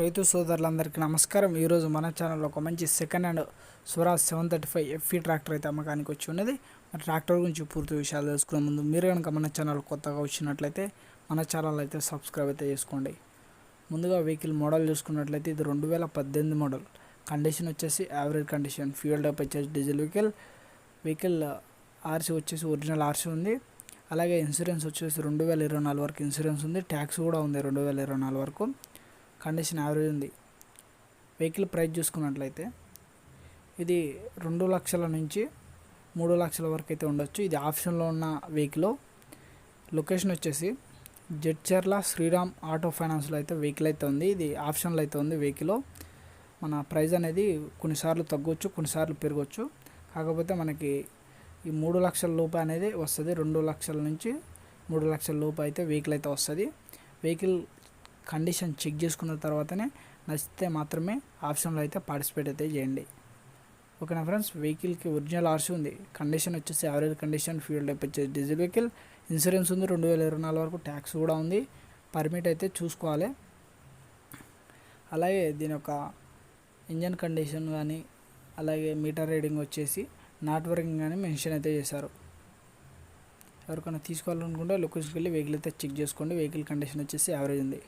రైతు సోదరులందరికీ నమస్కారం. ఈరోజు మన ఛానల్లో ఒక మంచి second hand Swaraj seven thirty five F E tractor అయితే అమ్మకానికి వచ్చి ఉన్నది. మరి ట్రాక్టర్ గురించి పూర్తి విషయాలు తెలుసుకునే ముందు మీరు కనుక మన ఛానల్ కొత్తగా వచ్చినట్లయితే మన ఛానల్ అయితే సబ్స్క్రైబ్ అయితే చేసుకోండి. ముందుగా వెహికల్ మోడల్ చూసుకున్నట్లయితే ఇది రెండు వేల పద్దెనిమిది మోడల్ కండిషన్ వచ్చేసి యావరేజ్ కండిషన్ ఫ్యూయల్ టైప్ వచ్చేసి డీజిల్ వెహికల్ వెహికల్ ఆర్సీ వచ్చేసి ఒరిజినల్ ఆర్సీ ఉంది. అలాగే ఇన్సూరెన్స్ వచ్చేసి రెండు వేల ఇరవై నాలుగు వరకు ఇన్సూరెన్స్ ఉంది. ట్యాక్స్ కూడా ఉంది రెండు వేల ఇరవై నాలుగు వరకు. కండిషన్ యావరేజ్ ఉంది. వెహికల్ ప్రైస్ చూసుకున్నట్లయితే ఇది రెండు లక్షల నుంచి మూడు లక్షల వరకు అయితే ఉండొచ్చు. ఇది ఆప్షన్లో ఉన్న వెహికల్ లొకేషన్ వచ్చేసి జడ్చర్ల శ్రీరామ్ ఆటో ఫైనాన్స్లో అయితే వెహికల్ అయితే ఉంది. ఇది ఆప్షన్లో అయితే ఉంది వెహికల్ మన ప్రైస్ అనేది కొన్నిసార్లు తగ్గొచ్చు కొన్నిసార్లు పెరగవచ్చు కాకపోతే మనకి ఈ మూడు లక్షల లోపు అనేది వస్తుంది. రెండు లక్షల నుంచి మూడు లక్షల లోపు అయితే వెహికల్ అయితే వస్తుంది. వెహికల్ కండిషన్ చెక్ చేసుకున్న తర్వాతనే నచ్చితే మాత్రమే ఆప్షన్లో అయితే పార్టిసిపేట్ అయితే చేయండి. ఓకేనా ఫ్రెండ్స్? వెహికల్కి ఒరిజినల్ ఆర్సీ ఉంది. కండిషన్ వచ్చేసి యావరేజ్ కండిషన్ ఫ్యూల్ టైప్ వచ్చేసి డీజిల్ వెహికల్. ఇన్సూరెన్స్ ఉంది రెండు వేల ఇరవై నాలుగు వరకు ట్యాక్స్ కూడా ఉంది. పర్మిట్ అయితే చూసుకోవాలి. అలాగే దీని యొక్క ఇంజన్ కండిషన్ కానీ అలాగే మీటర్ రీడింగ్ వచ్చేసి నాట్ వర్కింగ్ కానీ మెన్షన్ అయితే చేశారు. ఎవరికైనా తీసుకోవాలనుకుంటే లొకేషన్కి వెళ్ళి వెహికల్ అయితే చెక్ చేసుకోండి. వెహికల్ కండిషన్ వచ్చేసి యావరేజ్ ఉంది.